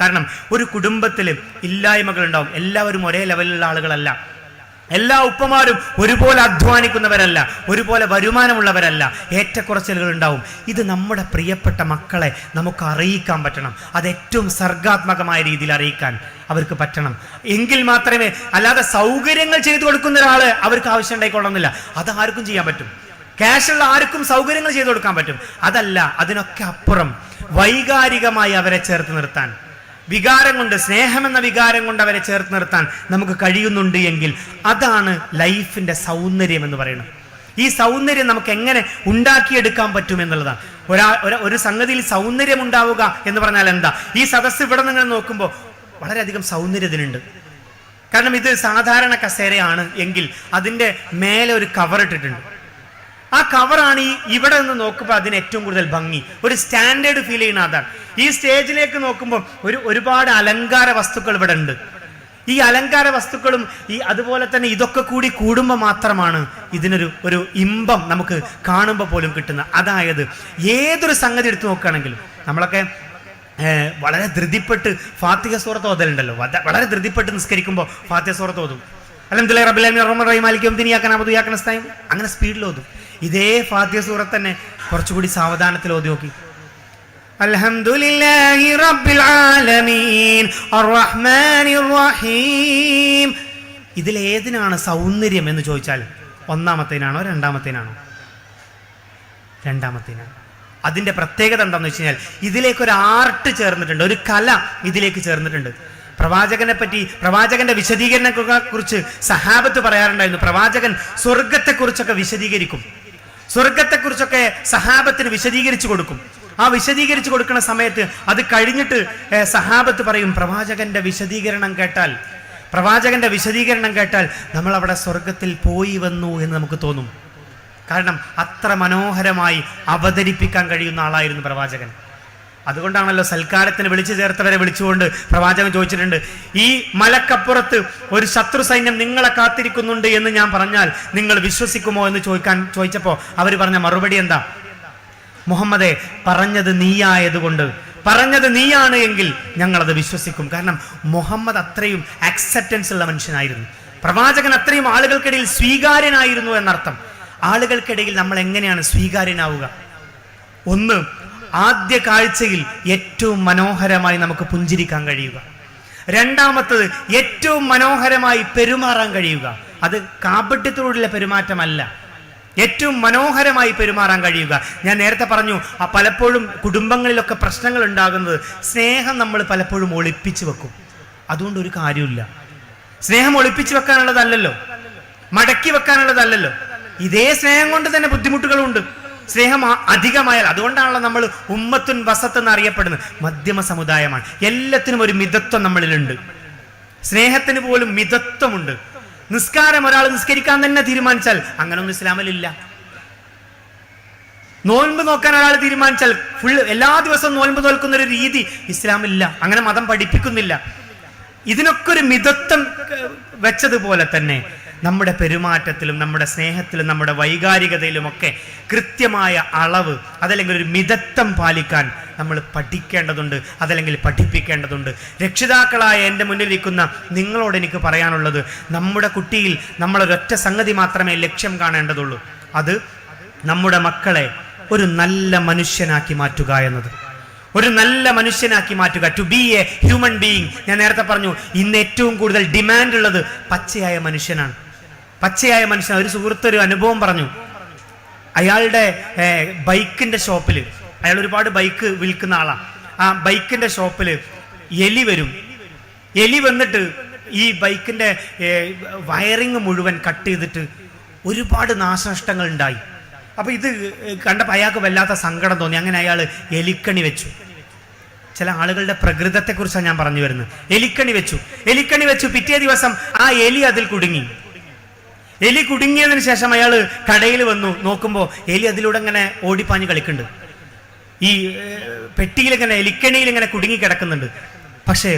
കാരണം ഒരു കുടുംബത്തിൽ ഇല്ലായ്മകൾ ഉണ്ടാവും എല്ലാവരും ഒരേ ലെവലിലുള്ള ആളുകളല്ല. എല്ലാ ഉപ്പമാരും ഒരുപോലെ അധ്വാനിക്കുന്നവരല്ല ഒരുപോലെ വരുമാനമുള്ളവരല്ല. ഏറ്റക്കുറച്ചിലുകൾ ഉണ്ടാവും ഇത് നമ്മുടെ പ്രിയപ്പെട്ട മക്കളെ നമുക്ക് അറിയിക്കാൻ പറ്റണം. അത് ഏറ്റവും സർഗാത്മകമായ രീതിയിൽ അറിയിക്കാൻ അവർക്ക് പറ്റണം. എങ്കിൽ മാത്രമേ അല്ലാതെ സൗകര്യങ്ങൾ ചെയ്തു കൊടുക്കുന്ന ഒരാൾ അവർക്ക് ആവശ്യം ഉണ്ടായിക്കൊള്ളണമെന്നില്ല. അത് ആർക്കും ചെയ്യാൻ പറ്റും. ക്യാഷുള്ള ആർക്കും സൗകര്യങ്ങൾ ചെയ്തു കൊടുക്കാൻ പറ്റും. അതല്ല അതിനൊക്കെ അപ്പുറം വൈകാരികമായി അവരെ ചേർത്ത് നിർത്താൻ. വികാരം കൊണ്ട് സ്നേഹം എന്ന വികാരം കൊണ്ട് അവരെ ചേർത്ത് നിർത്താൻ നമുക്ക് കഴിയുന്നുണ്ട് എങ്കിൽ അതാണ് ലൈഫിന്റെ സൗന്ദര്യം എന്ന് പറയുന്നത്. ഈ സൗന്ദര്യം നമുക്ക് എങ്ങനെ ഉണ്ടാക്കിയെടുക്കാൻ പറ്റും എന്നുള്ളതാണ്. ഒരാ ഒരു- സംഗതിയിൽ സൗന്ദര്യം ഉണ്ടാവുക എന്ന് പറഞ്ഞാൽ എന്താ? ഈ സദസ്സ് ഇവിടെ നിങ്ങൾ നോക്കുമ്പോൾ വളരെയധികം സൗന്ദര്യത്തിനുണ്ട് കാരണം ഇത് സാധാരണ കസേരയാണ് എങ്കിൽ അതിന്റെ മേലെ ഒരു കവർ ഇട്ടിട്ടുണ്ട്. ആ കവറാണ് ഈ ഇവിടെ നിന്ന് നോക്കുമ്പോൾ അതിന് ഏറ്റവും കൂടുതൽ ഭംഗി. ഒരു സ്റ്റാൻഡേർഡ് ഫീൽ ചെയ്യുന്ന അതാണ്. ഈ സ്റ്റേജിലേക്ക് നോക്കുമ്പോൾ ഒരു ഒരുപാട് അലങ്കാര വസ്തുക്കൾ ഇവിടെ ഉണ്ട്. ഈ അലങ്കാര വസ്തുക്കളും ഈ അതുപോലെ തന്നെ ഇതൊക്കെ കൂടി കൂടുമ്പോൾ മാത്രമാണ് ഇതിനൊരു ഒരു ഇമ്പം നമുക്ക് കാണുമ്പോൾ പോലും കിട്ടുന്നത് അതായത് ഏതൊരു സംഗതി എടുത്തു നോക്കുകയാണെങ്കിലും നമ്മളൊക്കെ വളരെ ധൃതിപ്പെട്ട് ഫാത്തിഹ സൂറത്ത് ഓതലുണ്ടല്ലോ. വളരെ ധൃതിപ്പെട്ട് നിസ്കരിക്കുമ്പോൾ ഫാത്തിഹ സൂറത്ത് ഓതും. അല്ലെങ്കിൽ റബ്ബുലാമി റഹ്മാൻ റഹിമാലിക്കും ദിനിയാക്കാൻ അബദു യാക്കൻ അസ്തായും അങ്ങനെ സ്പീഡിൽ ഓതും. ഇതേ ഫാത്തിഹ സൂറത്ത് തന്നെ കുറച്ചുകൂടി സാവധാനത്തിൽ ഓതി നോക്കി. റഹീം ഇതിലേതിനാണ് സൗന്ദര്യം എന്ന് ചോദിച്ചാൽ ഒന്നാമത്തേനാണോ രണ്ടാമത്തേനാണോ? രണ്ടാമത്തേനാണ്. അതിന്റെ പ്രത്യേകത എന്താണെന്ന് വെച്ച് കഴിഞ്ഞാൽ ഇതിലേക്ക് ഒരു ആർട്ട് ചേർന്നിട്ടുണ്ട് ഒരു കല ഇതിലേക്ക് ചേർന്നിട്ടുണ്ട്. പ്രവാചകനെ പറ്റി പ്രവാചകന്റെ വിശദീകരണത്തെ കുറിച്ച് സഹാബത്ത് പറയാറുണ്ടായിരുന്നു പ്രവാചകൻ സ്വർഗത്തെക്കുറിച്ചൊക്കെ വിശദീകരിക്കും. സ്വർഗത്തെക്കുറിച്ചൊക്കെ സഹാബത്തിന് വിശദീകരിച്ചു കൊടുക്കും. ആ വിശദീകരിച്ചു കൊടുക്കുന്ന സമയത്ത് അത് കഴിഞ്ഞിട്ട് സഹാബത്ത് പറയും പ്രവാചകന്റെ വിശദീകരണം കേട്ടാൽ പ്രവാചകന്റെ വിശദീകരണം കേട്ടാൽ നമ്മൾ അവിടെ സ്വർഗത്തിൽ പോയി വന്നു എന്ന് നമുക്ക് തോന്നും. കാരണം അത്ര മനോഹരമായി അവതരിപ്പിക്കാൻ കഴിയുന്ന ആളായിരുന്നു പ്രവാചകൻ. അതുകൊണ്ടാണല്ലോ സൽക്കാരത്തിന് വിളിച്ചു ചേർത്തവരെ വിളിച്ചുകൊണ്ട് പ്രവാചകൻ ചോദിച്ചിട്ടുണ്ട് ഈ മലക്കപ്പുറത്ത് ഒരു ശത്രു സൈന്യം നിങ്ങളെ കാത്തിരിക്കുന്നുണ്ട് എന്ന് ഞാൻ പറഞ്ഞാൽ നിങ്ങൾ വിശ്വസിക്കുമോ എന്ന് ചോദിക്കാൻ ചോദിച്ചപ്പോൾ അവർ പറഞ്ഞ മറുപടി എന്താ? മുഹമ്മദെ പറഞ്ഞത് നീയായതുകൊണ്ട്. പറഞ്ഞത് നീയാണ് എങ്കിൽ ഞങ്ങളത് വിശ്വസിക്കും. കാരണം മുഹമ്മദ് അത്രയും അക്സെപ്റ്റൻസ് ഉള്ള മനുഷ്യനായിരുന്നു. പ്രവാചകൻ അത്രയും ആളുകൾക്കിടയിൽ സ്വീകാര്യനായിരുന്നു എന്നർത്ഥം. ആളുകൾക്കിടയിൽ നമ്മൾ എങ്ങനെയാണ് സ്വീകാര്യനാവുക? ഒന്ന് ആദ്യ കാഴ്ചയിൽ ഏറ്റവും മനോഹരമായി നമുക്ക് പുഞ്ചിരിക്കാൻ കഴിയുക. രണ്ടാമത്തത് ഏറ്റവും മനോഹരമായി പെരുമാറാൻ കഴിയുക. അത് കാപട്യത്തോടുള്ള പെരുമാറ്റമല്ല. ഏറ്റവും മനോഹരമായി പെരുമാറാൻ കഴിയുക. ഞാൻ നേരത്തെ പറഞ്ഞു ആ പലപ്പോഴും കുടുംബങ്ങളിലൊക്കെ പ്രശ്നങ്ങൾ ഉണ്ടാകുന്നത് സ്നേഹം നമ്മൾ പലപ്പോഴും ഒളിപ്പിച്ചു വെക്കും. അതുകൊണ്ട് ഒരു കാര്യമില്ല സ്നേഹം ഒളിപ്പിച്ചു വെക്കാനുള്ളതല്ലല്ലോ. മടക്കി വെക്കാനുള്ളതല്ലല്ലോ. ഇതേ സ്നേഹം കൊണ്ട് തന്നെ ബുദ്ധിമുട്ടുകളുണ്ട്. സ്നേഹം അധികമായാൽ അതുകൊണ്ടാണല്ലോ നമ്മൾ ഉമ്മത്തുൻ വസത്ത് എന്ന് അറിയപ്പെടുന്നത് മധ്യമ സമുദായമാണ്. എല്ലാത്തിനും ഒരു മിതത്വം നമ്മളിലുണ്ട്. സ്നേഹത്തിന് പോലും മിതത്വമുണ്ട്. നിസ്കാരം ഒരാൾ നിസ്കരിക്കാൻ തന്നെ തീരുമാനിച്ചാൽ അങ്ങനൊന്നും ഇസ്ലാമിലില്ല. നോൻപ് നോക്കാൻ ഒരാൾ തീരുമാനിച്ചാൽ ഫുൾ എല്ലാ ദിവസവും നോൻപ് നോൽക്കുന്ന ഒരു രീതി ഇസ്ലാമില്ല അങ്ങനെ മതം പഠിപ്പിക്കുന്നില്ല. ഇതിനൊക്കെ ഒരു മിതത്വം വെച്ചതുപോലെ തന്നെ നമ്മുടെ പെരുമാറ്റത്തിലും നമ്മുടെ സ്നേഹത്തിലും നമ്മുടെ വൈകാരികതയിലുമൊക്കെ കൃത്യമായ അളവ് അതല്ലെങ്കിൽ ഒരു മിതത്വം പാലിക്കാൻ നമ്മൾ പഠിക്കേണ്ടതുണ്ട് അതല്ലെങ്കിൽ പഠിപ്പിക്കേണ്ടതുണ്ട്. രക്ഷിതാക്കളായ എന്റെ മുന്നിലിരിക്കുന്ന നിങ്ങളോട് എനിക്ക് പറയാനുള്ളത് നമ്മുടെ കുട്ടിയിൽ നമ്മളൊരൊറ്റ സംഗതി മാത്രമേ ലക്ഷ്യം കാണേണ്ടതുള്ളൂ. അത് നമ്മുടെ മക്കളെ ഒരു നല്ല മനുഷ്യനാക്കി മാറ്റുക എന്നത്. ഒരു നല്ല മനുഷ്യനാക്കി മാറ്റുക. To be a human being ഞാൻ നേരത്തെ പറഞ്ഞു ഇന്ന് ഏറ്റവും കൂടുതൽ ഡിമാൻഡ് ഉള്ളത് പച്ചയായ മനുഷ്യനാണ്. പച്ചയായ മനുഷ്യൻ ഒരു സുഹൃത്ത് ഒരു അനുഭവം പറഞ്ഞു. അയാളുടെ ബൈക്കിന്റെ ഷോപ്പിൽ അയാൾ ഒരുപാട് ബൈക്ക് വിൽക്കുന്ന ആളാണ് ആ ബൈക്കിന്റെ ഷോപ്പിൽ എലി വരും. എലി വന്നിട്ട് ഈ ബൈക്കിന്റെ വയറിങ് മുഴുവൻ കട്ട് ചെയ്തിട്ട് ഒരുപാട് നാശനഷ്ടങ്ങൾ ഉണ്ടായി. അപ്പൊ ഇത് കണ്ടപ്പോൾ അയാൾക്ക് വല്ലാത്ത സങ്കടം തോന്നി. അങ്ങനെ അയാൾ എലിക്കണി വെച്ചു. ചില ആളുകളുടെ പ്രകൃതത്തെക്കുറിച്ചാണ് ഞാൻ പറഞ്ഞു വരുന്നത്. എലിക്കണി വെച്ചു. എലിക്കണി വെച്ചു. പിറ്റേ ദിവസം ആ എലി അതിൽ കുടുങ്ങി. എലി കുടുങ്ങിയതിന് ശേഷം അയാൾ കടയിൽ വന്നു. നോക്കുമ്പോൾ എലി അതിലൂടെ ഇങ്ങനെ ഓടിപ്പാഞ്ഞ് കളിക്കുന്നുണ്ട്. ഈ പെട്ടിയിൽ ഇങ്ങനെ എലിക്കണിയിൽ ഇങ്ങനെ കുടുങ്ങി കിടക്കുന്നുണ്ട്. പക്ഷേ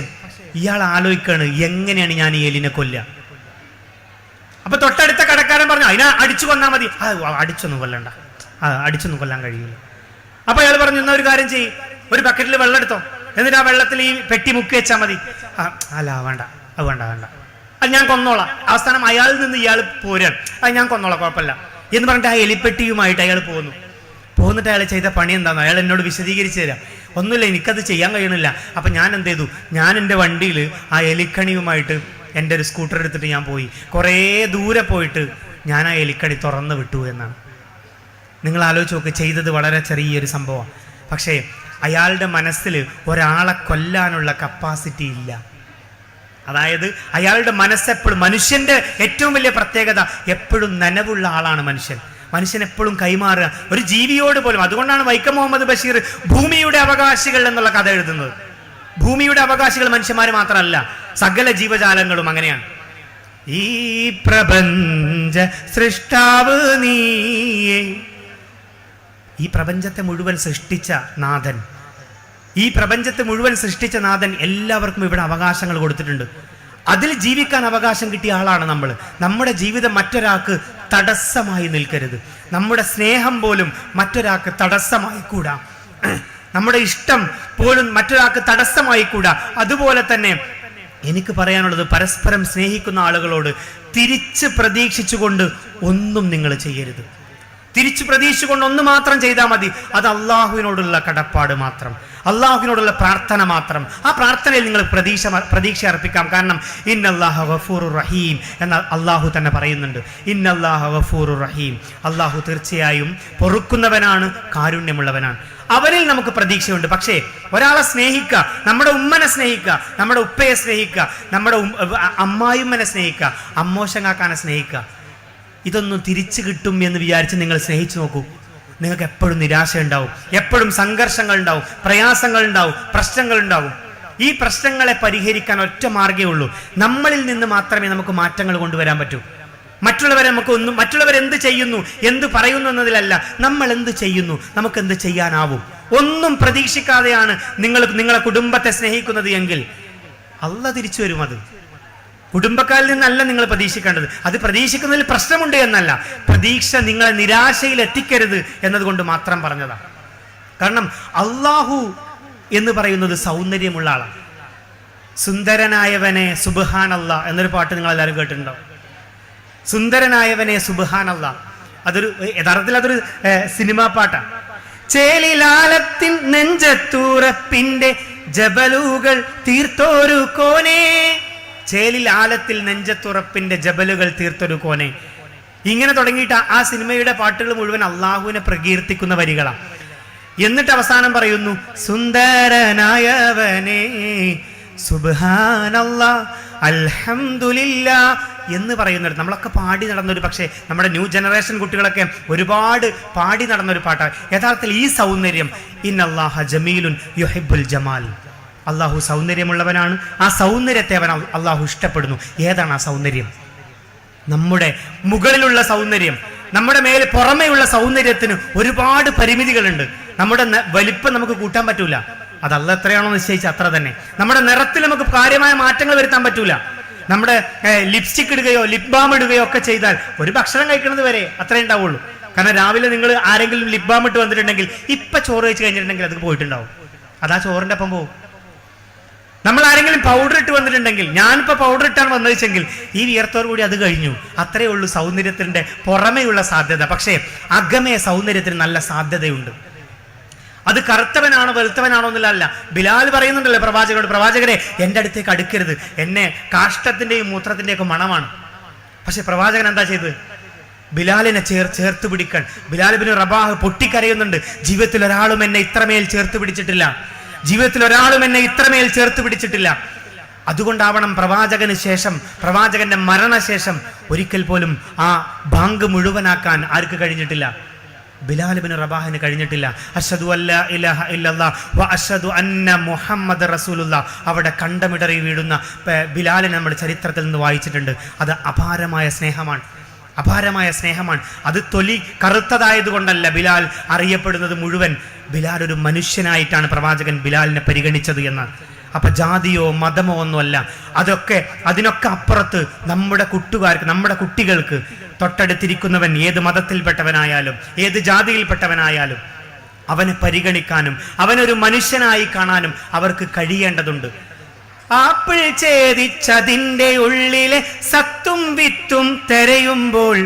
ഇയാൾ ആലോചിക്കാണ് എങ്ങനെയാണ് ഞാൻ ഈ എലിനെ കൊല്ലുക? അപ്പൊ തൊട്ടടുത്ത കടക്കാരൻ പറഞ്ഞു അതിനെ അടിച്ചു കൊന്നാ മതി. ആ അടിച്ചൊന്നും കൊല്ലണ്ട. അടിച്ചൊന്നും കൊല്ലാൻ കഴിയില്ല അപ്പൊ അയാൾ പറഞ്ഞു എന്നാ ഒരു കാര്യം ചെയ്യും. ഒരു ബക്കറ്റിൽ വെള്ളം എടുത്തോ. എന്നിട്ട് ആ വെള്ളത്തിൽ ഈ പെട്ടി മുക്കി വെച്ചാൽ മതി. അല്ല വേണ്ട. അത് വേണ്ട വേണ്ട. അത് ഞാൻ കൊന്നോളാം. അവസാനം അയാളിൽ നിന്ന് ഇയാൾ പോരാൻ. അത് ഞാൻ കൊന്നോളാം കുഴപ്പമില്ല. എന്ന് പറഞ്ഞിട്ട് ആ എലിപ്പെട്ടിയുമായിട്ട് അയാൾ പോകുന്നു പോന്നിട്ട് അയാൾ ചെയ്ത പണി എന്താണെന്ന് അയാൾ എന്നോട് വിശദീകരിച്ചു തരാം. ഒന്നുമില്ല എനിക്കത് ചെയ്യാൻ കഴിയണില്ല. അപ്പം ഞാൻ എന്ത് ചെയ്തു? ഞാൻ എന്റെ വണ്ടിയിൽ ആ എലിക്കണിയുമായിട്ട് എന്റെ ഒരു സ്കൂട്ടർ എടുത്തിട്ട് ഞാൻ പോയി. കുറേ ദൂരെ പോയിട്ട് ഞാൻ ആ എലിക്കണി തുറന്ന് വിട്ടു എന്നാണ്. നിങ്ങൾ ആലോചിച്ച് നോക്ക് ചെയ്തത് വളരെ ചെറിയൊരു സംഭവമാണ്. പക്ഷേ അയാളുടെ മനസ്സിൽ ഒരാളെ കൊല്ലാനുള്ള കപ്പാസിറ്റി ഇല്ല. അതായത് അയാളുടെ മനസ്സെപ്പോഴും മനുഷ്യന്റെ ഏറ്റവും വലിയ പ്രത്യേകത എപ്പോഴും നനവുള്ള ആളാണ് മനുഷ്യൻ. മനുഷ്യൻ എപ്പോഴും കൈമാറുക. ഒരു ജീവിയോട് പോലും അതുകൊണ്ടാണ് വൈക്കം മുഹമ്മദ് ബഷീർ ഭൂമിയുടെ അവകാശികൾ എന്നുള്ള കഥ എഴുതുന്നത്. ഭൂമിയുടെ അവകാശികൾ മനുഷ്യന്മാർ മാത്രമല്ല സകല ജീവജാലങ്ങളും അങ്ങനെയാണ്. ഈ പ്രപഞ്ച സൃഷ്ടാവ് നീ ഈ പ്രപഞ്ചത്തെ മുഴുവൻ സൃഷ്ടിച്ച നാഥൻ ഈ പ്രപഞ്ചത്തെ മുഴുവൻ സൃഷ്ടിച്ച നാഥൻ എല്ലാവർക്കും ഇവിടെ അവകാശങ്ങൾ കൊടുത്തിട്ടുണ്ട്. അതിൽ ജീവിക്കാൻ അവകാശം കിട്ടിയ ആളാണ് നമ്മൾ. നമ്മുടെ ജീവിതം മറ്റൊരാൾക്ക് തടസ്സമായി നിൽക്കരുത്. നമ്മുടെ സ്നേഹം പോലും മറ്റൊരാൾക്ക് തടസ്സമായി കൂടാ. നമ്മുടെ ഇഷ്ടം പോലും മറ്റൊരാൾക്ക് തടസ്സമായി കൂടാ. അതുപോലെ തന്നെ എനിക്ക് പറയാനുള്ളത് പരസ്പരം സ്നേഹിക്കുന്ന ആളുകളോട് തിരിച്ച് പ്രതീക്ഷിച്ചുകൊണ്ട് ഒന്നും നിങ്ങൾ ചെയ്യരുത്. തിരിച്ചു പ്രതീക്ഷിച്ചുകൊണ്ട് ഒന്ന് മാത്രം ചെയ്താൽ മതി. അത് അള്ളാഹുവിനോടുള്ള കടപ്പാട് മാത്രം. അള്ളാഹുവിനോടുള്ള പ്രാർത്ഥന മാത്രം. ആ പ്രാർത്ഥനയിൽ നിങ്ങൾ പ്രതീക്ഷ പ്രതീക്ഷ അർപ്പിക്കാം. കാരണം ഇൻ ഇന്നല്ലാഹു ഗഫൂർ റഹീം എന്ന അള്ളാഹു തന്നെ പറയുന്നുണ്ട്. ഇൻ ഇന്നല്ലാഹു ഗഫൂർ റഹീം. അള്ളാഹു തീർച്ചയായും പൊറുക്കുന്നവനാണ് കാരുണ്യമുള്ളവനാണ്. അവരിൽ നമുക്ക് പ്രതീക്ഷയുണ്ട്. പക്ഷേ ഒരാളെ സ്നേഹിക്കുക നമ്മുടെ ഉമ്മനെ സ്നേഹിക്കുക നമ്മുടെ ഉപ്പയെ സ്നേഹിക്കുക നമ്മുടെ അമ്മായിമ്മനെ സ്നേഹിക്കുക അമ്മോശങ്ങാക്കാനെ സ്നേഹിക്കുക ഇതൊന്നും തിരിച്ചു കിട്ടും എന്ന് വിചാരിച്ച് നിങ്ങൾ സ്നേഹിച്ചു നോക്കൂ. നിങ്ങൾക്ക് എപ്പോഴും നിരാശ ഉണ്ടാവും. എപ്പോഴും സംഘർഷങ്ങൾ ഉണ്ടാവും. പ്രയാസങ്ങൾ ഉണ്ടാവും. പ്രശ്നങ്ങൾ ഉണ്ടാവും. ഈ പ്രശ്നങ്ങളെ പരിഹരിക്കാൻ ഒറ്റ മാർഗേ ഉള്ളൂ. നമ്മളിൽ നിന്ന് മാത്രമേ നമുക്ക് മാറ്റങ്ങൾ കൊണ്ടുവരാൻ പറ്റൂ. മറ്റുള്ളവരെ നമുക്ക് ഒന്നും മറ്റുള്ളവർ എന്ത് ചെയ്യുന്നു? എന്ത് പറയുന്നു എന്നതിലല്ല. നമ്മൾ എന്ത് ചെയ്യുന്നു? നമുക്ക് എന്ത് ചെയ്യാനാവും? ഒന്നും പ്രതീക്ഷിക്കാതെയാണ് നിങ്ങൾ നിങ്ങളെ കുടുംബത്തെ സ്നേഹിക്കുന്നത് എങ്കിൽ അല്ല തിരിച്ചു വരും അത്. കുടുംബക്കാരിൽ നിന്നല്ല നിങ്ങൾ പ്രതീക്ഷിക്കേണ്ടത്. അത് പ്രതീക്ഷിക്കുന്നതിൽ പ്രശ്നമുണ്ട് എന്നല്ല. പ്രതീക്ഷ നിങ്ങളെ നിരാശയിൽ എത്തിക്കരുത് എന്നതുകൊണ്ട് മാത്രം പറഞ്ഞതാണ് കാരണം അള്ളാഹു എന്ന് പറയുന്നത് സൗന്ദര്യമുള്ള ആളാണ്. സുന്ദരനായവനെ സുബഹാനല്ല എന്നൊരു പാട്ട് നിങ്ങൾ എല്ലാവരും കേട്ടിട്ടുണ്ടോ? സുന്ദരനായവനെ സുബഹാനല്ല. അതൊരു യഥാർത്ഥത്തിൽ അതൊരു സിനിമാ പാട്ടാണ് ചേലിലാലത്തിൻ നെഞ്ചത്തൂറപ്പിന്റെ ജബലുകൾ തീർത്തോരു കോനേ. ചേലിൽ ആലത്തിൽ നെഞ്ചത്തുറപ്പിന്റെ ജബലുകൾ തീർത്തൊരു കോനെ. ഇങ്ങനെ തുടങ്ങിയിട്ട് ആ- സിനിമയുടെ പാട്ടുകൾ മുഴുവൻ അള്ളാഹുവിനെ പ്രകീർത്തിക്കുന്ന വരികളാണ്. എന്നിട്ട് അവസാനം പറയുന്നു സുന്ദരനായവനെ അൽഹംദുലില്ല എന്ന് പറയുന്നുണ്ട് നമ്മളൊക്കെ പാടി നടന്നൊരു പക്ഷേ നമ്മുടെ ന്യൂ ജനറേഷൻ കുട്ടികളൊക്കെ ഒരുപാട് പാടി നടന്നൊരു പാട്ടാണ്. യഥാർത്ഥത്തിൽ ഈ സൗന്ദര്യം ഇന്നല്ലാഹ ജമീലുൻ യുഹിബുൽ ജമാൽ. അള്ളാഹു സൗന്ദര്യമുള്ളവനാണ്. ആ സൗന്ദര്യത്തെ അവൻ അള്ളാഹു ഇഷ്ടപ്പെടുന്നു. ഏതാണ് ആ സൗന്ദര്യം? നമ്മുടെ മുകളിലുള്ള സൗന്ദര്യം. നമ്മുടെ മേലെ പുറമേയുള്ള സൗന്ദര്യത്തിന് ഒരുപാട് പരിമിതികളുണ്ട്. നമ്മുടെ വലിപ്പം നമുക്ക് കൂട്ടാൻ പറ്റൂല. അത് അല്ല എത്രയാണോ നിശ്ചയിച്ച അത്ര തന്നെ. നമ്മുടെ നിറത്തിൽ നമുക്ക് കാര്യമായ മാറ്റങ്ങൾ വരുത്താൻ പറ്റൂല. നമ്മുടെ ലിപ്സ്റ്റിക് ഇടുകയോ ലിപ് ബാം ഇടുകയോ ഒക്കെ ചെയ്താൽ ഒരു ഭക്ഷണം കഴിക്കുന്നത് വരെ അത്രേ ഉണ്ടാവുള്ളൂ. കാരണം രാവിലെ നിങ്ങൾ ആരെങ്കിലും ലിപ് ബാം ഇട്ട് വന്നിട്ടുണ്ടെങ്കിൽ ഇപ്പൊ ചോറ് കഴിച്ച് കഴിഞ്ഞിട്ടുണ്ടെങ്കിൽ അത് പോയിട്ടുണ്ടാവും. അതാ ചോറിന്റെ ഒപ്പം പോകും നമ്മൾ ആരെങ്കിലും പൗഡർ ഇട്ട് വന്നിട്ടുണ്ടെങ്കിൽ ഞാനിപ്പോൾ പൗഡർ ഇട്ടാണ് വന്നതെങ്കിൽ ഈ വിയർത്തോടു കൂടി അത് കഴിഞ്ഞു. അത്രയേ ഉള്ളൂ സൗന്ദര്യത്തിന്റെ പുറമേയുള്ള സാധ്യത. പക്ഷേ അകമേ സൗന്ദര്യത്തിന് നല്ല സാധ്യതയുണ്ട്. അത് കറുത്തവനാണോ വെളുത്തവനാണോ എന്നല്ല ബിലാൽ പറയുന്നുണ്ടല്ലോ പ്രവാചകരോട് പ്രവാചകരെ എന്റെ അടുത്തേക്ക് അടുക്കരുത്. എന്നെ കാഷ്ടത്തിന്റെയും മൂത്രത്തിന്റെയൊക്കെ മണമാണ്. പക്ഷെ പ്രവാചകൻ എന്താ ചെയ്ത് ബിലാലിനെ ചേർ ചേർത്ത് പിടിക്കാൻ. ബിലാൽ ബിൻ റബാഹ് പൊട്ടിക്കരയുന്നുണ്ട്. ജീവിതത്തിൽ ഒരാളും എന്നെ ഇത്രമേൽ ചേർത്ത് പിടിച്ചിട്ടില്ല. ജീവിതത്തിൽ ഒരാളും എന്നെ ഇത്രമേൽ ചേർത്ത് പിടിച്ചിട്ടില്ല. അതുകൊണ്ടാവണം പ്രവാചകന് ശേഷം പ്രവാചകന്റെ മരണശേഷം ഒരിക്കൽ പോലും ആ ബാങ്ക് മുഴുവനാക്കാൻ ആർക്ക് കഴിഞ്ഞിട്ടില്ല? ബിലാൽ ബിൻ റബാഹിന് കഴിഞ്ഞിട്ടില്ല. അഷദു അല്ല ഇലഹ വ അഷദു അന്ന മുഹമ്മദ് റസൂലുള്ള. അവിടെ കണ്ടമിടറി വീഴുന്ന ബിലാലിനെ നമ്മൾ ചരിത്രത്തിൽ നിന്ന് വായിച്ചിട്ടുണ്ട്. അത് അപാരമായ സ്നേഹമാണ്. അപാരമായ സ്നേഹമാണ്. അത് തൊലി കറുത്തതായതുകൊണ്ടല്ല ബിലാൽ അറിയപ്പെടുന്നത് മുഴുവൻ. ബിലാൽ ഒരു മനുഷ്യനായിട്ടാണ് പ്രവാചകൻ ബിലാലിനെ പരിഗണിച്ചത് എന്നാണ്. അപ്പൊ ജാതിയോ മതമോ ഒന്നുമല്ല. അതൊക്കെ അതിനൊക്കെ അപ്പുറത്ത് നമ്മുടെ കുട്ടുകാർക്ക് നമ്മുടെ കുട്ടികൾക്ക് തൊട്ടടുത്തിരിക്കുന്നവൻ ഏത് മതത്തിൽപ്പെട്ടവനായാലും ഏത് ജാതിയിൽപ്പെട്ടവനായാലും അവനെ പരിഗണിക്കാനും അവനൊരു മനുഷ്യനായി കാണാനും അവർക്ക് കഴിയേണ്ടതുണ്ട്. ആപ്പിൾ ഛേദിച്ചതിന്റെ ഉള്ളിലെ സത്തും വിത്തും തെരയുമ്പോൾ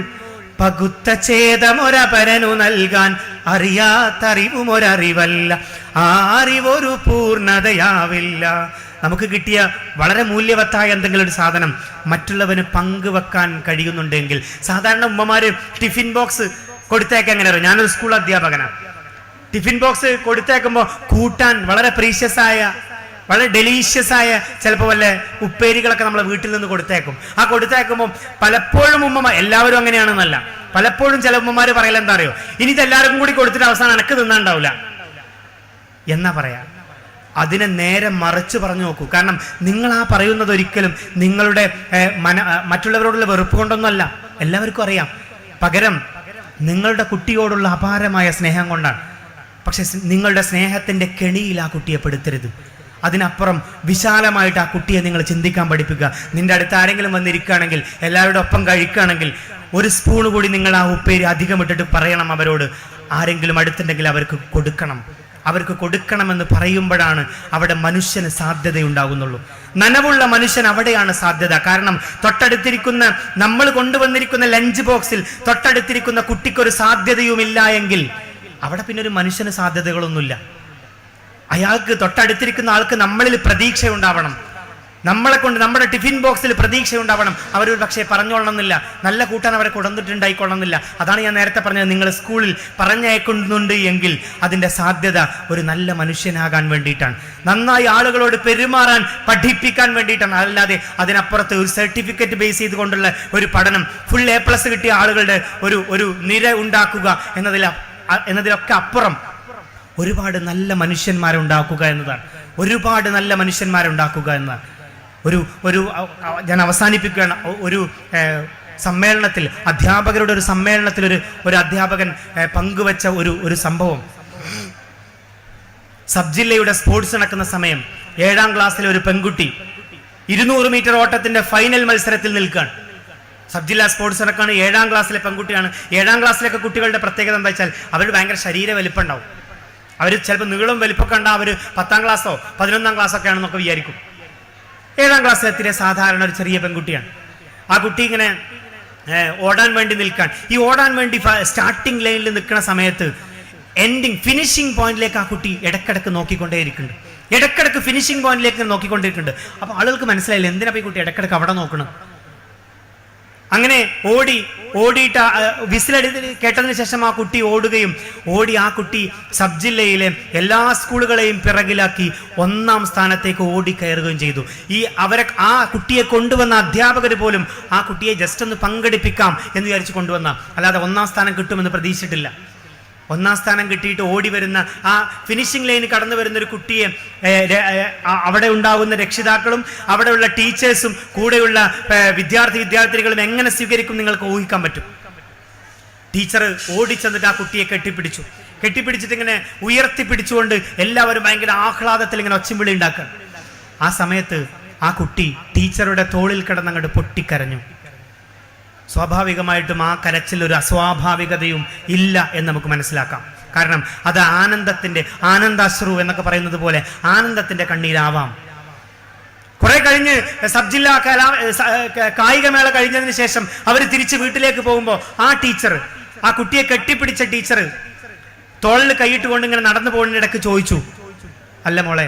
പകുത്ത ഛേദമൊരപരനു നൽകാൻ അറിയാത്തറിവും ഒരറിവല്ല ആ അറിവൊരു പൂർണതയാവില്ല നമുക്ക് കിട്ടിയ വളരെ മൂല്യവത്തായ എന്തെങ്കിലും ഒരു സാധനം മറ്റുള്ളവന് പങ്കുവെക്കാൻ കഴിയുന്നുണ്ടെങ്കിൽ സാധാരണ ഉമ്മമാര് ടിഫിൻ ബോക്സ് കൊടുത്തേക്ക് എങ്ങനെ അറിയാം? ഞാനൊരു സ്കൂൾ അധ്യാപകനാണ് ടിഫിൻ ബോക്സ് കൊടുത്തേക്കുമ്പോൾ കൂട്ടാൻ വളരെ പ്രീഷ്യസായ വളരെ ഡെലീഷ്യസ് ആയ ചിലപ്പോൾ വല്ല ഉപ്പേരികളൊക്കെ നമ്മളെ വീട്ടിൽ നിന്ന് കൊടുത്തേക്കും. ആ കൊടുത്തേക്കുമ്പോൾ പലപ്പോഴും ഉമ്മ എല്ലാവരും അങ്ങനെയാണെന്നല്ല. പലപ്പോഴും ചില ഉമ്മമാർ പറയല എന്താ അറിയോ? ഇനി ഇതെല്ലാവർക്കും കൂടി കൊടുത്തിട്ട് അവസാനം എനക്ക് തിന്നാണ്ടാവില്ല എന്നാ പറയാ? അതിനെ നേരെ മറിച്ച് പറഞ്ഞു നോക്കൂ. കാരണം നിങ്ങൾ ആ പറയുന്നത് ഒരിക്കലും നിങ്ങളുടെ മന മറ്റുള്ളവരോടുള്ള വെറുപ്പ് കൊണ്ടൊന്നുമല്ല. എല്ലാവർക്കും അറിയാം. പകരം നിങ്ങളുടെ കുട്ടിയോടുള്ള അപാരമായ സ്നേഹം കൊണ്ടാണ്. പക്ഷെ നിങ്ങളുടെ സ്നേഹത്തിന്റെ കെണിയിൽ ആ കുട്ടിയെ പെടുത്തരുത്. അതിനപ്പുറം വിശാലമായിട്ട് ആ കുട്ടിയെ നിങ്ങൾ ചിന്തിക്കാൻ പഠിപ്പിക്കുക. നിന്റെ അടുത്ത് ആരെങ്കിലും വന്നിരിക്കുകയാണെങ്കിൽ എല്ലാവരുടെ ഒപ്പം കഴിക്കുകയാണെങ്കിൽ ഒരു സ്പൂൺ കൂടി നിങ്ങൾ ആ ഉപ്പേരി അധികം ഇട്ടിട്ട് പറയണം അവരോട്. ആരെങ്കിലും അടുത്തുണ്ടെങ്കിൽ അവർക്ക് കൊടുക്കണം. അവർക്ക് കൊടുക്കണമെന്ന് പറയുമ്പോഴാണ് അവിടെ മനുഷ്യന് സാധ്യതയുണ്ടാകുന്നുള്ളൂ. നനവുള്ള മനുഷ്യൻ അവിടെയാണ് സാധ്യത. കാരണം തൊട്ടടുത്തിരിക്കുന്ന നമ്മൾ കൊണ്ടുവന്നിരിക്കുന്ന ലഞ്ച് ബോക്സിൽ തൊട്ടടുത്തിരിക്കുന്ന കുട്ടിക്കൊരു സാധ്യതയുമില്ല എങ്കിൽ അവിടെ പിന്നെ ഒരു മനുഷ്യന് സാധ്യതകളൊന്നുമില്ല. അയാൾക്ക് തൊട്ടടുത്തിരിക്കുന്ന ആൾക്ക് നമ്മളിൽ പ്രതീക്ഷ ഉണ്ടാവണം നമ്മളെ കൊണ്ട് നമ്മുടെ ടിഫിൻ ബോക്സിൽ പ്രതീക്ഷ ഉണ്ടാവണം അവരൊരു പക്ഷേ പറഞ്ഞോളണമെന്നില്ല. നല്ല കൂട്ടാൻ അവരെ കൊടുത്തിട്ടുണ്ടായിക്കൊള്ളണമെന്നില്ല. അതാണ് ഞാൻ നേരത്തെ പറഞ്ഞത്. നിങ്ങൾ സ്കൂളിൽ പറഞ്ഞയക്കുന്നുണ്ട് എങ്കിൽ അതിന്റെ സാധ്യത ഒരു നല്ല മനുഷ്യനാകാൻ വേണ്ടിയിട്ടാണ്. നന്നായി ആളുകളോട് പെരുമാറാൻ പഠിപ്പിക്കാൻ വേണ്ടിയിട്ടാണ്. അല്ലാതെ അതിനപ്പുറത്ത് ഒരു സർട്ടിഫിക്കറ്റ് ബേസ് ചെയ്തുകൊണ്ടുള്ള ഒരു പഠനം ഫുൾ എ പ്ലസ് കിട്ടിയ ആളുകളുടെ ഒരു ഒരു നിര ഉണ്ടാക്കുക എന്നതിൽ എന്നതിലൊക്കെ അപ്പുറം ഒരുപാട് നല്ല മനുഷ്യന്മാരെ ഉണ്ടാക്കുക എന്നതാണ്. ഒരുപാട് നല്ല മനുഷ്യന്മാരെ ഉണ്ടാക്കുക എന്നതാണ്. ഒരു ഒരു ഞാൻ അവസാനിപ്പിക്കുകയാണ്. ഒരു സമ്മേളനത്തിൽ അധ്യാപകരുടെ ഒരു സമ്മേളനത്തിൽ ഒരു ഒരു അധ്യാപകൻ പങ്കുവച്ച ഒരു ഒരു സംഭവം. സബ് ജില്ലയുടെ സ്പോർട്സ് നടക്കുന്ന സമയം ഏഴാം ക്ലാസ്സിലെ ഒരു പെൺകുട്ടി ഇരുന്നൂറ് മീറ്റർ ഓട്ടത്തിന്റെ ഫൈനൽ മത്സരത്തിൽ നിൽക്കുകയാണ്. സബ് ജില്ലാ സ്പോർട്സ് നടക്കാണ് ഏഴാം ക്ലാസ്സിലെ പെൺകുട്ടിയാണ്. ഏഴാം ക്ലാസ്സിലൊക്കെ കുട്ടികളുടെ പ്രത്യേകത എന്താ വെച്ചാൽ അവർ ഭയങ്കര ശരീര വലിപ്പം ഉണ്ടാവും. അവർ ചിലപ്പോൾ നീളം വലിപ്പമൊക്കെ ഉണ്ടാ അവർ പത്താം ക്ലാസ്സോ പതിനൊന്നാം ക്ലാസ്സൊക്കെ ആണെന്നൊക്കെ വിചാരിക്കും. ഏഴാം ക്ലാസ്സിലെത്തിയ സാധാരണ ഒരു ചെറിയ പെൺകുട്ടിയാണ്. ആ കുട്ടി ഇങ്ങനെ ഓടാൻ വേണ്ടി നിൽക്കാൻ. ഈ ഓടാൻ വേണ്ടി സ്റ്റാർട്ടിംഗ് ലൈനിൽ നിൽക്കുന്ന സമയത്ത് എൻഡിങ് ഫിനിഷിംഗ് പോയിന്റിലേക്ക് ആ കുട്ടി ഇടക്കിടക്ക് നോക്കിക്കൊണ്ടേയിരിക്കുന്നുണ്ട്. ഇടക്കിടക്ക് ഫിനിഷിംഗ് പോയിന്റിലേക്ക് നോക്കിക്കൊണ്ടിരിക്കുന്നുണ്ട് അപ്പോൾ ആളുകൾക്ക് മനസ്സിലായില്ല എന്തിനാ ഈ കുട്ടി ഇടക്കിടക്ക് അവിടെ നോക്കണം അങ്ങനെ ഓടി ഓടിയിട്ട് വിസിലടി കേട്ടതിന് ശേഷം ആ കുട്ടി ഓടുകയും ഓടി ആ കുട്ടി സബ് ജില്ലയിലെ എല്ലാ സ്കൂളുകളെയും പിറകിലാക്കി ഒന്നാം സ്ഥാനത്തേക്ക് ഓടി കയറുകയും ചെയ്തു. ഈ അവരെ ആ കുട്ടിയെ കൊണ്ടുവന്ന അധ്യാപകർ പോലും ആ കുട്ടിയെ ജസ്റ്റ് ഒന്ന് പങ്കെടുപ്പിക്കാം എന്ന് വിചാരിച്ച് കൊണ്ടുവന്ന അല്ലാതെ ഒന്നാം സ്ഥാനം കിട്ടുമെന്ന് പ്രതീക്ഷിച്ചിട്ടില്ല. ഒന്നാം സ്ഥാനം കിട്ടിയിട്ട് ഓടി വരുന്ന ആ ഫിനിഷിംഗ് ലൈനിൽ കടന്നു വരുന്ന ഒരു കുട്ടിയെ അവിടെ ഉണ്ടാകുന്ന രക്ഷിതാക്കളും അവിടെയുള്ള ടീച്ചേഴ്സും കൂടെയുള്ള വിദ്യാർത്ഥി വിദ്യാർത്ഥികളും എങ്ങനെ സ്വീകരിക്കും നിങ്ങൾക്ക് ഊഹിക്കാൻ പറ്റും? ടീച്ചർ ഓടിച്ചെന്നിട്ട് ആ കുട്ടിയെ കെട്ടിപ്പിടിച്ചു. കെട്ടിപ്പിടിച്ചിട്ട് ഇങ്ങനെ ഉയർത്തിപ്പിടിച്ചുകൊണ്ട് എല്ലാവരും ഭയങ്കര ആഹ്ലാദത്തിൽ ഇങ്ങനെ ഒച്ചമ്പിളി ഉണ്ടാക്കുക. ആ സമയത്ത് ആ കുട്ടി ടീച്ചറുടെ തോളിൽ കിടന്നങ്ങോട്ട് പൊട്ടിക്കരഞ്ഞു. സ്വാഭാവികമായിട്ടും ആ കരച്ചിൽ ഒരു അസ്വാഭാവികതയും ഇല്ല എന്ന് നമുക്ക് മനസ്സിലാക്കാം. കാരണം അത് ആനന്ദത്തിന്റെ ആനന്ദാശ്രു എന്നൊക്കെ പറയുന്നത് പോലെ ആനന്ദത്തിന്റെ കണ്ണീരാവാം. കുറെ കഴിഞ്ഞ് സബ് ജില്ലാ കലാ കായികമേള കഴിഞ്ഞതിന് ശേഷം അവർ തിരിച്ച് വീട്ടിലേക്ക് പോകുമ്പോൾ ആ ടീച്ചർ ആ കുട്ടിയെ കെട്ടിപ്പിടിച്ച ടീച്ചർ തോളിൽ കൈയിട്ട് കൊണ്ട് ഇങ്ങനെ നടന്നു പോകുന്നതിനിടക്ക് ചോദിച്ചു അല്ല മോളെ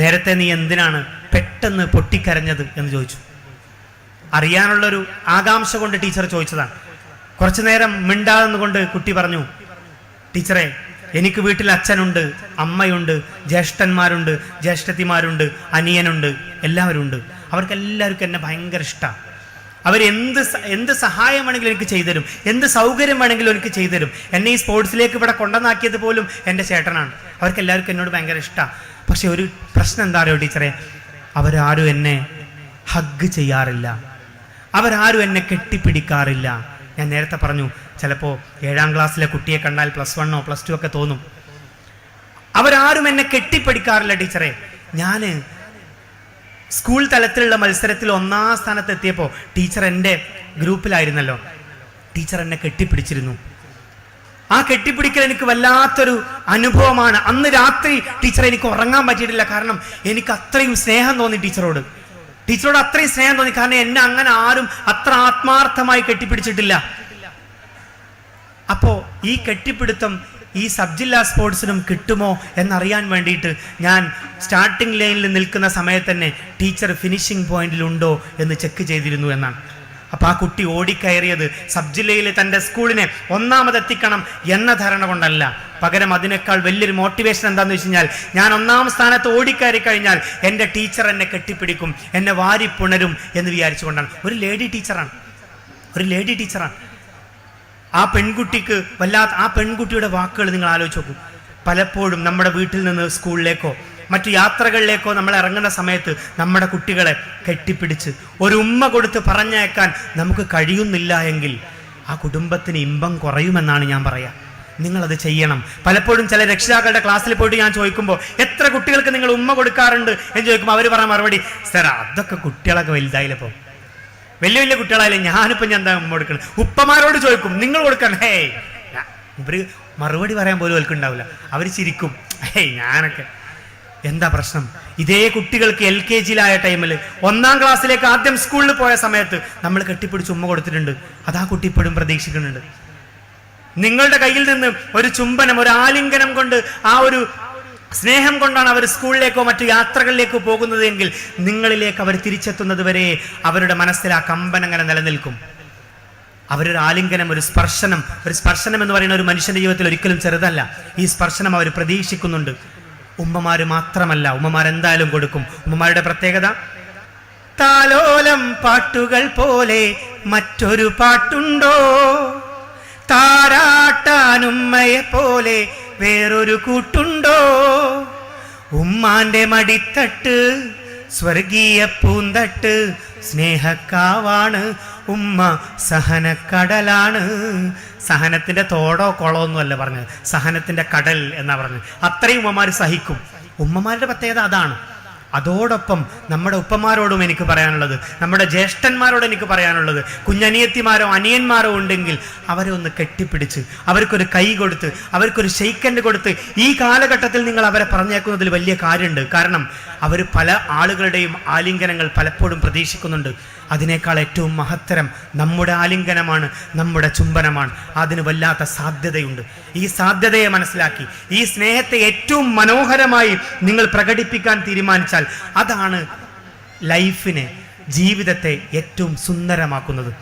നേരത്തെ നീ എന്തിനാണ് പെട്ടെന്ന് പൊട്ടിക്കരഞ്ഞത്? എന്ന് ചോദിച്ചു. അറിയാനുള്ളൊരു ആകാംക്ഷ കൊണ്ട് ടീച്ചർ ചോദിച്ചതാണ്. കുറച്ചു നേരം മിണ്ടാതെന്നുകൊണ്ട് കുട്ടി പറഞ്ഞു ടീച്ചറെ എനിക്ക് വീട്ടിൽ അച്ഛനുണ്ട് അമ്മയുണ്ട് ജ്യേഷ്ഠന്മാരുണ്ട് ജ്യേഷ്ഠത്തിമാരുണ്ട് അനിയനുണ്ട് എല്ലാവരും ഉണ്ട് അവർക്ക് എല്ലാവർക്കും എന്നെ ഭയങ്കര ഇഷ്ടമാണ് അവരെന്ത് എന്ത് സഹായം വേണമെങ്കിലും എനിക്ക് ചെയ്തുതരും എന്ത് സൗകര്യം വേണമെങ്കിലും എനിക്ക് ചെയ്തുതരും. എന്നെ ഈ സ്പോർട്സിലേക്ക് ഇവിടെ കൊണ്ടുവന്നാക്കിയത് പോലും എന്റെ ചേട്ടനാണ്. അവർക്ക് എല്ലാവർക്കും എന്നോട് ഭയങ്കര ഇഷ്ടമാണ് പക്ഷെ ഒരു പ്രശ്നം എന്താ അറിയോ ടീച്ചറെ? അവരാരും എന്നെ ഹഗ് ചെയ്യാറില്ല. അവരാരും എന്നെ കെട്ടിപ്പിടിക്കാറില്ല. ഞാൻ നേരത്തെ പറഞ്ഞു ചിലപ്പോൾ ഏഴാം ക്ലാസ്സിലെ കുട്ടിയെ കണ്ടാൽ പ്ലസ് വണ്ണോ പ്ലസ് ടു ഒക്കെ തോന്നും. അവരാരും എന്നെ കെട്ടിപ്പിടിക്കാറില്ല ടീച്ചറെ. ഞാൻ സ്കൂൾ തലത്തിലുള്ള മത്സരത്തിൽ ഒന്നാം സ്ഥാനത്ത് എത്തിയപ്പോൾ ടീച്ചർ എന്റെ ഗ്രൂപ്പിലായിരുന്നല്ലോ. ടീച്ചർ എന്നെ കെട്ടിപ്പിടിച്ചിരുന്നു. ആ കെട്ടിപ്പിടിക്കൽ എനിക്ക് വല്ലാത്തൊരു അനുഭവമാണ്. അന്ന് രാത്രി ടീച്ചർ എനിക്ക് ഉറങ്ങാൻ പറ്റിയിട്ടില്ല. കാരണം എനിക്ക് അത്രയും സ്നേഹം തോന്നി ടീച്ചറോട്. ടീച്ചറോട് അത്രയും സ്നേഹം തോന്നി. കാരണം എന്നെ അങ്ങനെ ആരും അത്ര ആത്മാർത്ഥമായി കെട്ടിപ്പിടിച്ചിട്ടില്ല. അപ്പോ ഈ കെട്ടിപ്പിടുത്തം ഈ സബ് ജില്ലാ സ്പോർട്സിനും കിട്ടുമോ എന്നറിയാൻ വേണ്ടിയിട്ട് ഞാൻ സ്റ്റാർട്ടിംഗ് ലൈനിൽ നിൽക്കുന്ന സമയത്ത് തന്നെ ടീച്ചർ ഫിനിഷിംഗ് പോയിന്റിലുണ്ടോ എന്ന് ചെക്ക് ചെയ്തിരുന്നു എന്നാണ്. അപ്പൊ ആ കുട്ടി ഓടിക്കയറിയത് സബ് ജില്ലയിലെ തന്റെ സ്കൂളിനെ ഒന്നാമതെത്തിക്കണം എന്ന ധാരണ കൊണ്ടല്ല. പകരം അതിനേക്കാൾ വലിയൊരു മോട്ടിവേഷൻ എന്താന്ന് വെച്ച് കഴിഞ്ഞാൽ ഞാൻ ഒന്നാം സ്ഥാനത്ത് ഓടിക്കയറി കഴിഞ്ഞാൽ എന്റെ ടീച്ചർ എന്നെ കെട്ടിപ്പിടിക്കും എന്നെ വാരിപ്പുണരും എന്ന് വിചാരിച്ചുകൊണ്ടാണ് ഒരു ലേഡി ടീച്ചറാണ് ഒരു ലേഡി ടീച്ചറാണ് ആ പെൺകുട്ടിക്ക് വല്ലാത്ത ആ പെൺകുട്ടിയുടെ വാക്കുകൾ നിങ്ങൾ ആലോചിച്ച് നോക്കൂ. പലപ്പോഴും നമ്മുടെ വീട്ടിൽ നിന്ന് സ്കൂളിലേക്കോ മറ്റു യാത്രകളിലേക്കോ നമ്മൾ ഇറങ്ങുന്ന സമയത്ത് നമ്മുടെ കുട്ടികളെ കെട്ടിപ്പിടിച്ച് ഒരു ഉമ്മ കൊടുത്ത് പറഞ്ഞയക്കാൻ നമുക്ക് കഴിയുന്നില്ല എങ്കിൽ ആ കുടുംബത്തിന് ഇമ്പം കുറയുമെന്നാണ് ഞാൻ പറയാ. നിങ്ങളത് ചെയ്യണം. പലപ്പോഴും ചില രക്ഷിതാക്കളുടെ ക്ലാസ്സിൽ പോയിട്ട് ഞാൻ ചോദിക്കുമ്പോൾ എത്ര കുട്ടികൾക്ക് നിങ്ങൾ ഉമ്മ കൊടുക്കാറുണ്ട്? എന്ന് ചോദിക്കുമ്പോൾ അവർ പറഞ്ഞ മറുപടി സാർ അതൊക്കെ കുട്ടികളൊക്കെ വലുതായില്ലപ്പോൾ വലിയ വലിയ കുട്ടികളായാലും ഞാനിപ്പം ഞാൻ എന്താ ഉമ്മ കൊടുക്കണം? ഉപ്പമാരോട് ചോദിക്കും നിങ്ങൾ കൊടുക്കണം ഹേയ് ഇവർ മറുപടി പറയാൻ പോലും അവർക്ക് ഉണ്ടാവില്ല അവർ ചിരിക്കും ഹേയ് ഞാനൊക്കെ എന്താ പ്രശ്നം? ഇതേ കുട്ടികൾക്ക് എൽ കെ ജിയിലായ ടൈമിൽ ഒന്നാം ക്ലാസ്സിലേക്ക് ആദ്യം സ്കൂളിൽ പോയ സമയത്ത് നമ്മൾ കെട്ടിപ്പിടിച്ച് ഉമ്മ കൊടുത്തിട്ടുണ്ട്. അതാ കുട്ടി ഇപ്പോഴും പ്രതീക്ഷിക്കുന്നുണ്ട്. നിങ്ങളുടെ കയ്യിൽ നിന്ന് ഒരു ചുംബനം ഒരു ആലിംഗനം കൊണ്ട് ആ ഒരു സ്നേഹം കൊണ്ടാണ് അവർ സ്കൂളിലേക്കോ മറ്റു യാത്രകളിലേക്കോ പോകുന്നതെങ്കിൽ നിങ്ങളിലേക്ക് അവർ തിരിച്ചെത്തുന്നത് വരെ അവരുടെ മനസ്സിൽ ആ കമ്പനം അങ്ങനെ നിലനിൽക്കും. അവരൊരു ആലിംഗനം ഒരു സ്പർശനം ഒരു സ്പർശനം എന്ന് പറയുന്ന ഒരു മനുഷ്യന്റെ ജീവിതത്തിൽ ഒരിക്കലും ചെറുതല്ല. ഈ സ്പർശനം അവർ പ്രതീക്ഷിക്കുന്നുണ്ട്. ഉമ്മമാര് മാത്രമല്ല ഉമ്മമാർ എന്തായാലും കൊടുക്കും. ഉമ്മമാരുടെ പ്രത്യേകത? താലോലം പാട്ടുകൾ പോലെ മറ്റൊരു പാട്ടുണ്ടോ? താരാട്ടാനുമ്മയെ പോലെ വേറൊരു കൂട്ടുണ്ടോ? ഉമ്മാന്റെ മടിത്തട്ട് സ്വർഗീയ പൂന്തട്ട് സ്നേഹക്കാവാണ് ഉമ്മ സഹനക്കടലാണ്. സഹനത്തിന്റെ തോടോ കുളമോ ഒന്നുമല്ല പറഞ്ഞത്. സഹനത്തിന്റെ കടൽ എന്നാണ് പറഞ്ഞത്. അത്രയും ഉമ്മമാർ സഹിക്കും. ഉമ്മമാരുടെ പ്രത്യേകത അതാണ്. അതോടൊപ്പം നമ്മുടെ ഉപ്പമാരോടും എനിക്ക് പറയാനുള്ളത് നമ്മുടെ ജ്യേഷ്ഠന്മാരോട് എനിക്ക് പറയാനുള്ളത് കുഞ്ഞനിയത്തിമാരോ അനിയന്മാരോ ഉണ്ടെങ്കിൽ അവരെ ഒന്ന് കെട്ടിപ്പിടിച്ച് അവർക്കൊരു കൈ കൊടുത്ത് അവർക്കൊരു ഷെയ്ക്കൻഡ് കൊടുത്ത് ഈ കാലഘട്ടത്തിൽ നിങ്ങൾ അവരെ പറഞ്ഞേക്കുന്നതിൽ വലിയ കാര്യമുണ്ട്. കാരണം അവർ പല ആളുകളുടെയും ആലിംഗനങ്ങൾ പലപ്പോഴും പ്രതീക്ഷിക്കുന്നുണ്ട്. അതിനേക്കാൾ ഏറ്റവും മഹത്തരം നമ്മുടെ ആലിംഗനമാണ് നമ്മുടെ ചുംബനമാണ്. അതിന് വല്ലാത്ത സാധ്യതയുണ്ട്. ഈ സാധ്യതയെ മനസ്സിലാക്കി ഈ സ്നേഹത്തെ ഏറ്റവും മനോഹരമായി നിങ്ങൾ പ്രകടിപ്പിക്കാൻ തീരുമാനിച്ചാൽ അതാണ് ലൈഫിനെ ജീവിതത്തെ ഏറ്റവും സുന്ദരമാക്കുന്നത്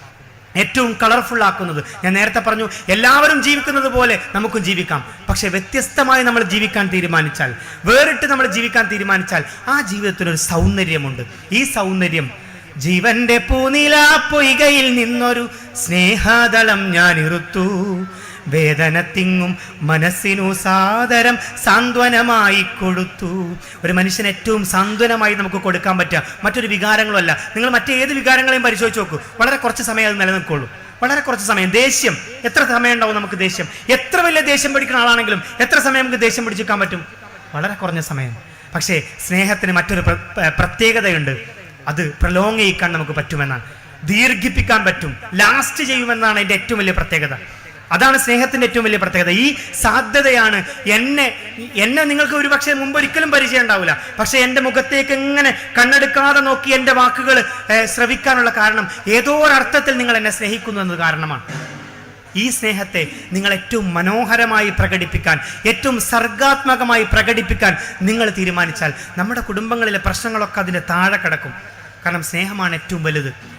ഏറ്റവും കളർഫുൾ ആക്കുന്നത്. ഞാൻ നേരത്തെ പറഞ്ഞു എല്ലാവരും ജീവിക്കുന്നത് പോലെ നമുക്കും ജീവിക്കാം. പക്ഷെ വ്യത്യസ്തമായി നമ്മൾ ജീവിക്കാൻ തീരുമാനിച്ചാൽ വേറിട്ട് നമ്മൾ ജീവിക്കാൻ തീരുമാനിച്ചാൽ ആ ജീവിതത്തിനൊരു സൗന്ദര്യമുണ്ട്. ഈ സൗന്ദര്യം ജീവന്റെ പൂനില പൊയ്കയിൽ നിന്നൊരു സ്നേഹാതളം ഞാൻ ഇറുത്തു വേദന തിങ്ങും മനസ്സിനു സാദരം സാന്ത്വനമായി കൊടുത്തു. ഒരു മനുഷ്യന് ഏറ്റവും സാന്ത്വനമായി നമുക്ക് കൊടുക്കാൻ പറ്റുക. മറ്റൊരു വികാരങ്ങളല്ല. നിങ്ങൾ മറ്റേത് വികാരങ്ങളെയും പരിശോധിച്ച് നോക്കൂ. വളരെ കുറച്ച് സമയം അത് നിലനിൽക്കുള്ളൂ. വളരെ കുറച്ച് സമയം. ദേഷ്യം. എത്ര സമയം ഉണ്ടാവും നമുക്ക് ദേഷ്യം? എത്ര വലിയ ദേഷ്യം പിടിക്കുന്ന ആളാണെങ്കിലും എത്ര സമയം നമുക്ക് ദേഷ്യം പിടിച്ചിരിക്കാൻ പറ്റും? വളരെ കുറഞ്ഞ സമയം. പക്ഷേ സ്നേഹത്തിന് മറ്റൊരു പ്ര- പ്ര- പ്രത്യേകതയുണ്ട്. അത് പ്രലോങ് ചെയ്യിക്കാൻ നമുക്ക് പറ്റുമെന്നാണ്. ദീർഘിപ്പിക്കാൻ പറ്റും. ലാസ്റ്റ് ചെയ്യുമെന്നാണ് അതിന്റെ ഏറ്റവും വലിയ പ്രത്യേകത. അതാണ് സ്നേഹത്തിന്റെ ഏറ്റവും വലിയ പ്രത്യേകത. ഈ സാധ്യതയാണ് എന്നെ എന്നെ നിങ്ങൾക്ക് ഒരു പക്ഷേ മുമ്പ് ഒരിക്കലും പരിചയം ഉണ്ടാവില്ല പക്ഷേ എന്റെ മുഖത്തേക്ക് എങ്ങനെ കണ്ണെടുക്കാതെ നോക്കി എന്റെ വാക്കുകൾ ശ്രവിക്കാനുള്ള കാരണം ഏതോ ഒരർത്ഥത്തിൽ നിങ്ങൾ എന്നെ സ്നേഹിക്കുന്നു എന്നത് കാരണമാണ്. ഈ സ്നേഹത്തെ നിങ്ങൾ ഏറ്റവും മനോഹരമായി പ്രകടിപ്പിക്കാൻ ഏറ്റവും സർഗാത്മകമായി പ്രകടിപ്പിക്കാൻ നിങ്ങൾ തീരുമാനിച്ചാൽ നമ്മുടെ കുടുംബങ്ങളിലെ പ്രശ്നങ്ങളൊക്കെ അതിന്റെ താഴെ കിടക്കും. കാരണം സ്നേഹമാണ് ഏറ്റവും വലുത്.